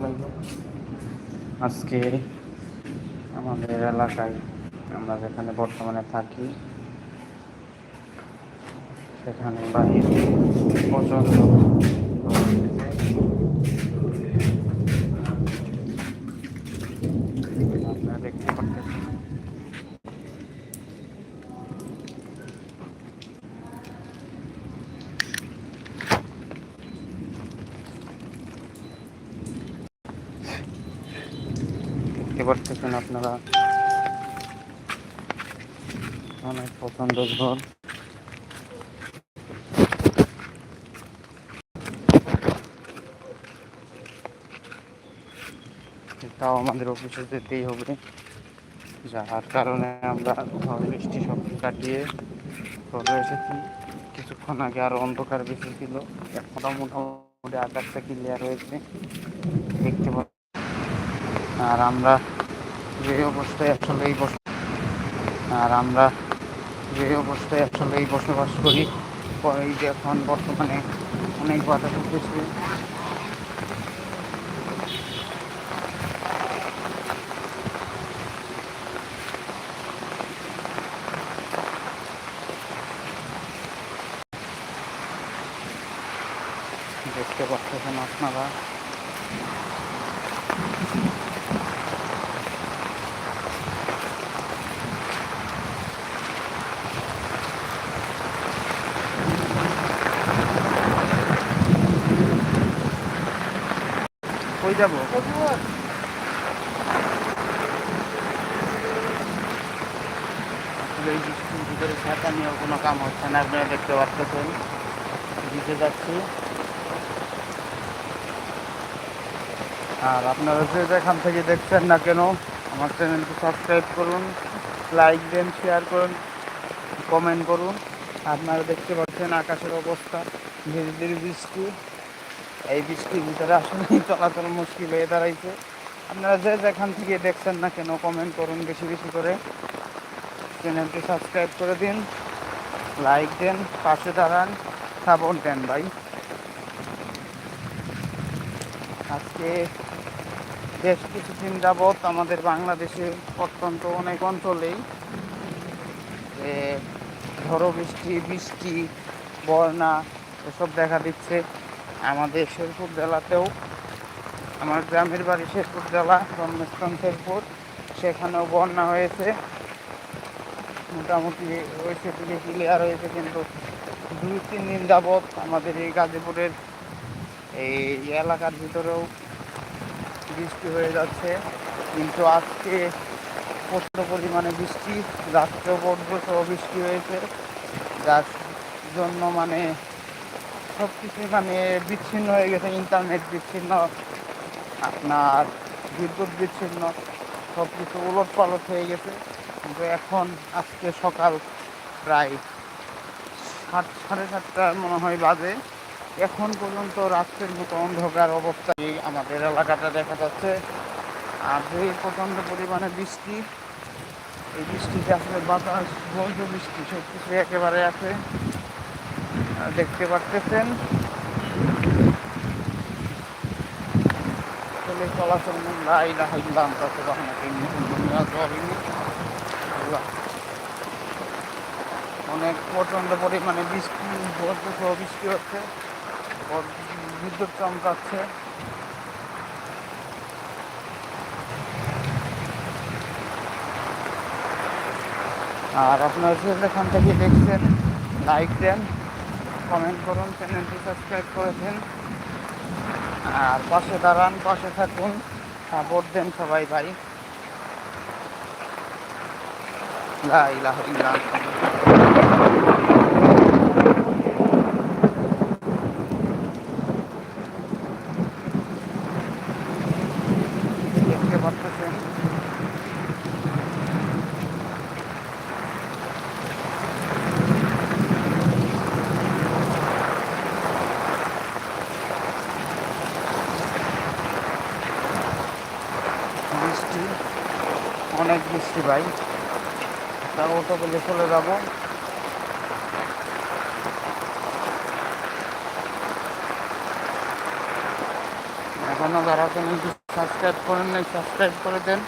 আজকে আমাদের এলাকায় আমরা যেখানে বর্তমানে থাকি সেখানে বাহির প্রচণ্ড আপনারা দেখতে পাচ্ছেন দেখতে পাচ্ছেন আপনারা। অনেক পছন্দ ঘর। তাও আমাদের অফিসে যেতেই হবে। যার কারণে আমরা ঝড় বৃষ্টি সব কাটিয়ে চলে এসেছি। কিছুক্ষণ আগে আরও অন্ধকার বেশি ছিল। মোটামুটি আকাশটা ক্লিয়ার হয়েছে। দেখতে পাচ্ছি আর আমরা যে অবস্থায় আসলে এই বস আর আমরা যে অবস্থায় আসলে এই বসবাস করি এই যে এখন বর্তমানে অনেক বাধা উঠেছে। দেখতে পাচ্ছেন আপনারা। যাব। ভিতরে ছাতা নিয়েও কোনো কাম হচ্ছে না, আপনারা দেখতে পাচ্ছেন দিতে যাচ্ছি। আর আপনারা যে যেখান থেকে দেখছেন না কেন, আমার চ্যানেলটি সাবস্ক্রাইব করুন লাইক দেন শেয়ার করুন কমেন্ট করুন। আপনারা দেখতে পাচ্ছেন আকাশের অবস্থা। ধীরে ধীরে বৃষ্টি। এই বৃষ্টির ভিতরে আসলে চলাচল মুশকিল হয়ে দাঁড়াইছে। আপনারা যে যেখান থেকে দেখছেন না কেন কমেন্ট করুন বেশি বেশি করে। চ্যানেলটি সাবস্ক্রাইব করে দিন লাইক দেন, পাশে দাঁড়ান, সাপোর্ট দেন ভাই। আজকে বেশ কিছুদিন যাবৎ আমাদের বাংলাদেশে অত্যন্ত অনেক অঞ্চলেই ঝড়ো বৃষ্টি বৃষ্টি, বন্যা এসব দেখা দিচ্ছে। আমাদের শেরপুর জেলাতেও, আমার গ্রামের বাড়ি শেরপুর জেলা জন্মস্থান শেরপুর। সেখানেও বন্যা হয়েছে। মোটামুটি ওই সেদিকে ক্লিয়ার হয়েছে, কিন্তু দুই, তিন দিন যাবৎ আমাদের এই গাজীপুরের এই এলাকার ভিতরেও বৃষ্টি হয়ে যাচ্ছে। কিন্তু আজকে প্রচুর পরিমাণে বৃষ্টি বড্ড সহ বৃষ্টি হয়েছে। যার জন্য মানে সব কিছুই মানে বিচ্ছিন্ন হয়ে গেছে ইন্টারনেট বিচ্ছিন্ন, আপনার বিদ্যুৎ বিচ্ছিন্ন সব কিছু উলট পালট হয়ে গেছে। কিন্তু এখন আজকে সকাল প্রায় সাত, সাড়ে সাতটার মনে হয় বাজে। এখন পর্যন্ত রাত্রের মতো অন্ধকার অবস্থায় আমাদের এলাকাটা দেখা যাচ্ছে। আর যে প্রচণ্ড পরিমাণে বৃষ্টি, এই বৃষ্টিতে আসলে বাতাস বৈধ বৃষ্টি সব কিছু একেবারে আছে। দেখতে আসলে চলাচল অনেক প্রচণ্ড পরিমাণে বৃষ্টি সহ বৃষ্টি হচ্ছে, বিদ্যুৎ চমকাচ্ছে। আর আপনারা যে যেখান থেকে দেখছেন, লাইক দেন। কমেন্ট করুন চ্যানেলটি সাবস্ক্রাইব করেছেন আর পাশে দাঁড়ান, পাশে থাকুন। সাপোর্ট দেন সবাই ভাই। লা ইলাহা আল্লাহ। দেখতে পাচ্ছেন বৃষ্টি বৃষ্টি ভাই। তা মতো বলে চলে যাব। এখনও যারা চ্যানেলটি সাবস্ক্রাইব করেন নাই সাবস্ক্রাইব করে দেন।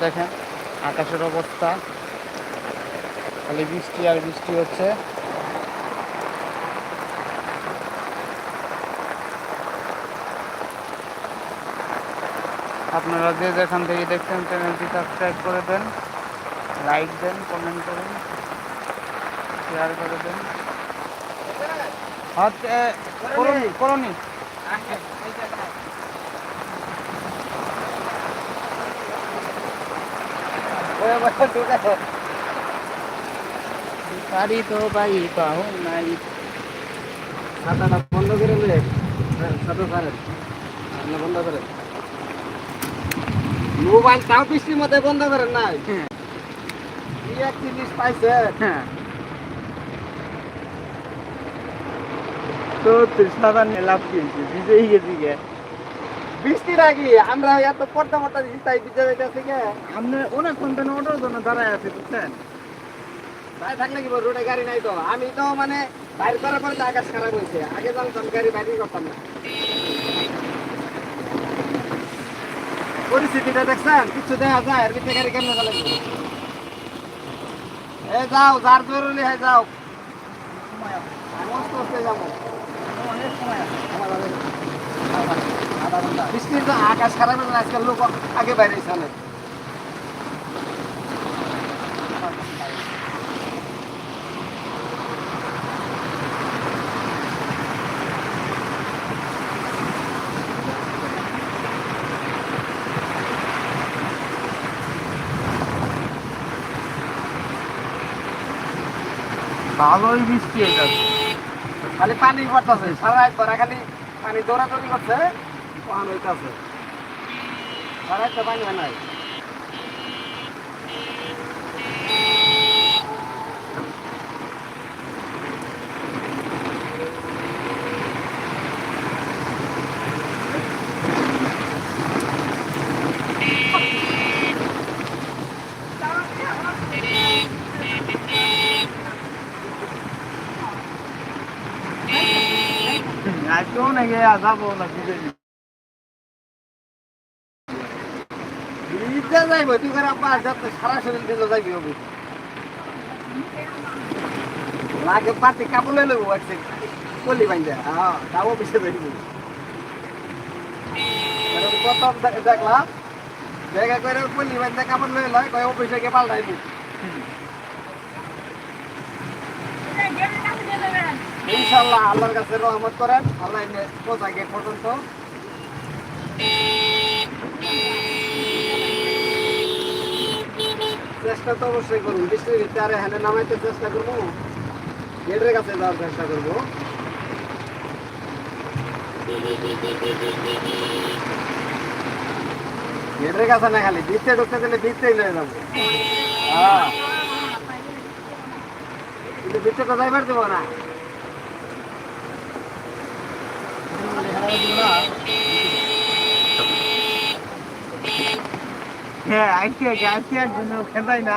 দেখেন, আকাশের অবস্থা। খালি বৃষ্টি আর বৃষ্টি হচ্ছে। আপনারা যে যেখান থেকে দেখছেন চ্যানেলটি সাবস্ক্রাইব করে দেন লাইক দেন কমেন্ট করেন শেয়ার করে দেন। করনি করনি। গাড়ি তো ভাই পাও নাই। ছাতাটা বন্ধ করে ছাতা ছাড়েন আপনি বন্ধ করেন মোবাইল তাও বৃষ্টির মধ্যে বন্ধ করেন না হ্যাঁ। কি এক জিনিস পাইছে হ্যাঁ। তো তৃষ্ণাটা নিয়ে লাভ কিনছি ভিজেই গেছি গে বৃষ্টির আগে আমরা এত পর্দা মর্দা দিচ্ছি তাই বিজে যাইতেছে কে? আপনি অনেকক্ষণ তো অটোর জন্য দাঁড়ায় আছে বুঝছেন? তাই থাকলে কি রোডে গাড়ি নাই তো। আমি তো মানে বাইর করার পরে তো আকাশ খারাপ হয়েছে। আগে জানতাম গাড়ি বাইরে করতাম না। পরিস্থিতিটা দেখছেন? কিছু দেখা যায়, আর কিছু কেমনে চালাবো এ যাও, যার জরুরি হয় যাও। আকাশ খারাপ আজকাল লোক আগে বাইরে চলে ভালোই বৃষ্টি এটা খালি পানি পড়তেছে, সারা রাত ভরা খালি পানি দৌড়াদৌড়ি করছে, পান হইতেছে। সারা রাত পানি হয় নাই। আজকেও নাকি যাব না ভিজে ইচ্ছা যাইব তুই করে আব্বা যাতে সারা শরীর লাগে পাতি কাপড় লই লইব একসে কলি বাইন্দা হ্যাঁ তাও পিছিয়ে এরকম কত দেখলাম জায়গা করে কলি বাইন্দা কাপড় লই লয় কয় অফিসে গিয়ে পাল্টাইব ইনশাল্লাহ আল্লাহর কাছে রহমত করেন। আল্লাহ পৌঁছা গেট পর্যন্ত। চেষ্টা তো অবশ্যই করুন বৃষ্টির ভিতরে আরে হ্যাঁ নামাইতে চেষ্টা করব। গেটের কাছে যাওয়ার চেষ্টা করব। গেটের কাছে না খালি, ভিতরে ঢুকতে দিলে ভিতরেই লয়ে যাব। হ্যাঁ। কিন্তু ভিতরে তো যাইবার দেবো না। হ্যাঁ আইসি আইসি আর জন্য খেতাই না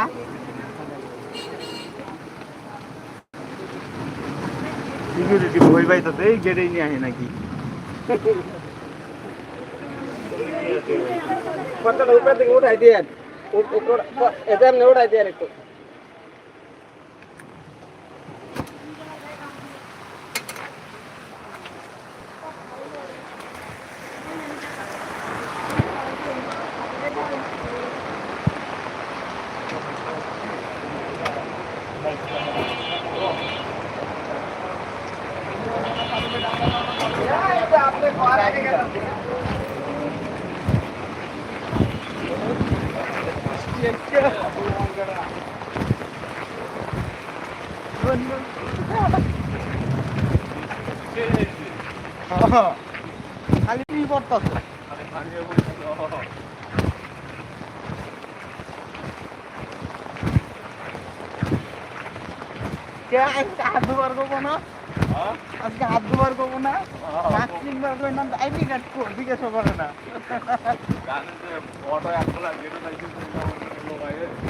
সিকিউরিটি ভয় পাইতেছে এই গেটেই নিয়ে আসে নাকি কতটা উপরে থেকে উঠাই দিয়ে এটা এমনি উঠাই দিয়ে একটু খালি কি পড়তেছে আজকে হাত দুবার করব না আজকে হাত দুবার করব না মাস্ক তিনবার করে না আইডি কার্ড কো জিজ্ঞাসা করে না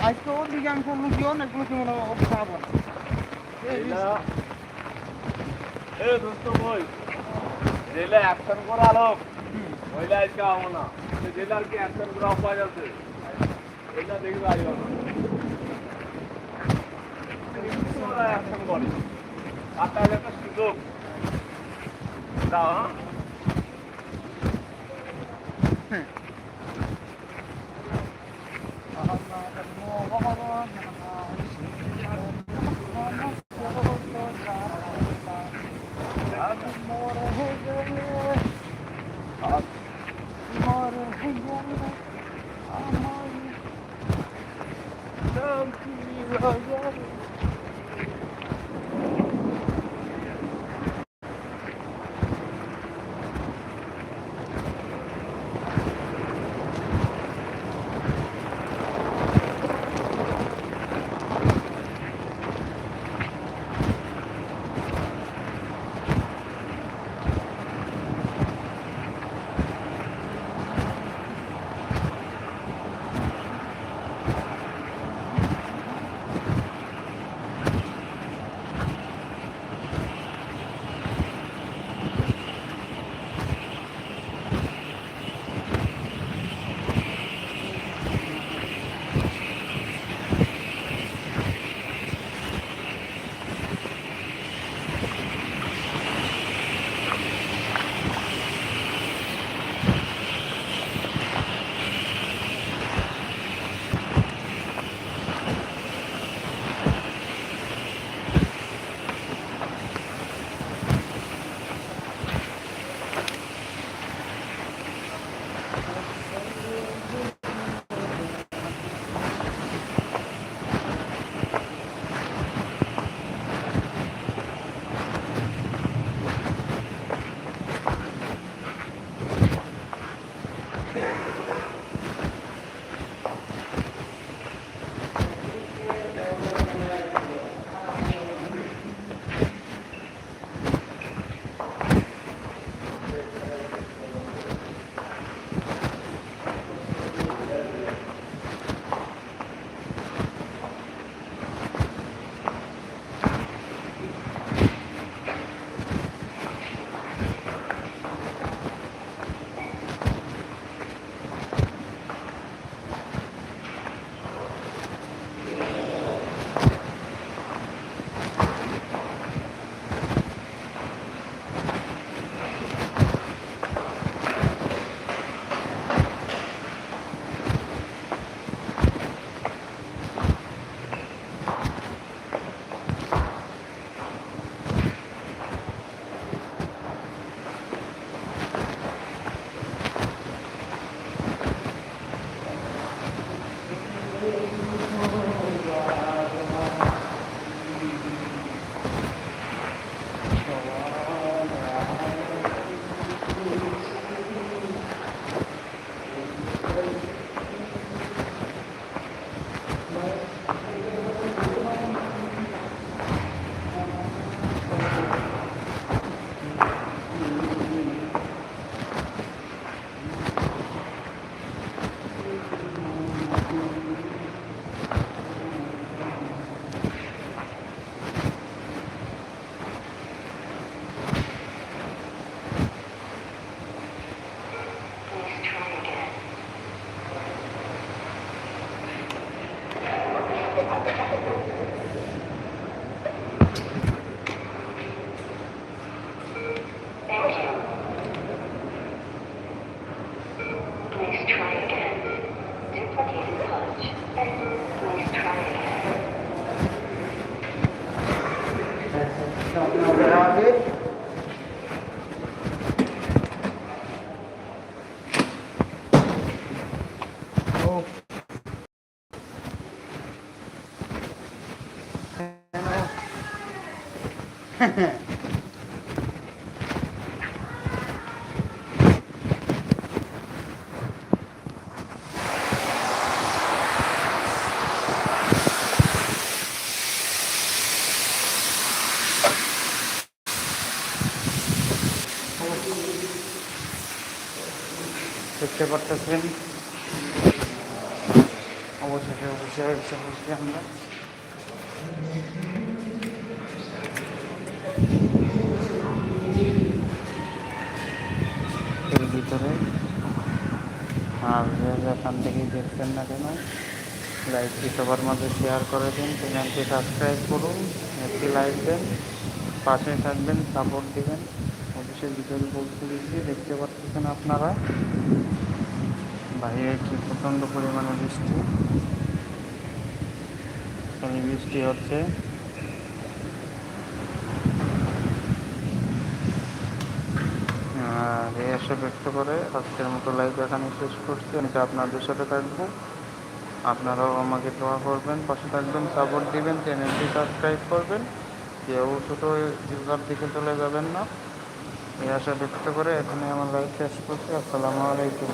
আজকে অধিকাংশ লুকি অনেক লুকি মনে হয় খাব না এই এ দোস্ত বই রেলে অ্যাকশন করালো ওইটা আজকে আমো না। যেটার কি অ্যাকশন করা উপায় আছে? এটা দেখবে আইও না অ্যাকশন করে। আর তাহলে একটা সুযোগ। দাও হ্যাঁ? ハハハハ! দেখতে পারতেছেন অবশেষে অবশ্যই অবশ্যই অবশ্যই আমরা এর ভিতরে আর যেখান থেকেই দেখছেন না কেন লাইকটি সবার মাঝে শেয়ার করে দিন, চ্যানেলটি সাবস্ক্রাইব করুন, একটি লাইক দেন, পাশে থাকবেন সাপোর্ট দিবেন। অফিসের ভিতরে বলতে দিচ্ছি, দেখতে পাচ্ছেন আপনারা। বাইরে কি প্রচণ্ড পরিমাণে বৃষ্টি। এখানে বৃষ্টি হচ্ছে। আর এই আশা ব্যক্ত করে আজকের মতো লাইভ এখানে শেষ করছি। আমি আপনাদের সাথে থাকব। আপনারাও আমাকে দোয়া করবেন, পাশে থাকবেন সাপোর্ট দিবেন চ্যানেলটি সাবস্ক্রাইব করবেন। কেউ ছোট ইউজার দিকে চলে যাবেন না। এই আশা ব্যক্ত করে এখানে আমার লাইভ শেষ করছি। আসসালামু আলাইকুম।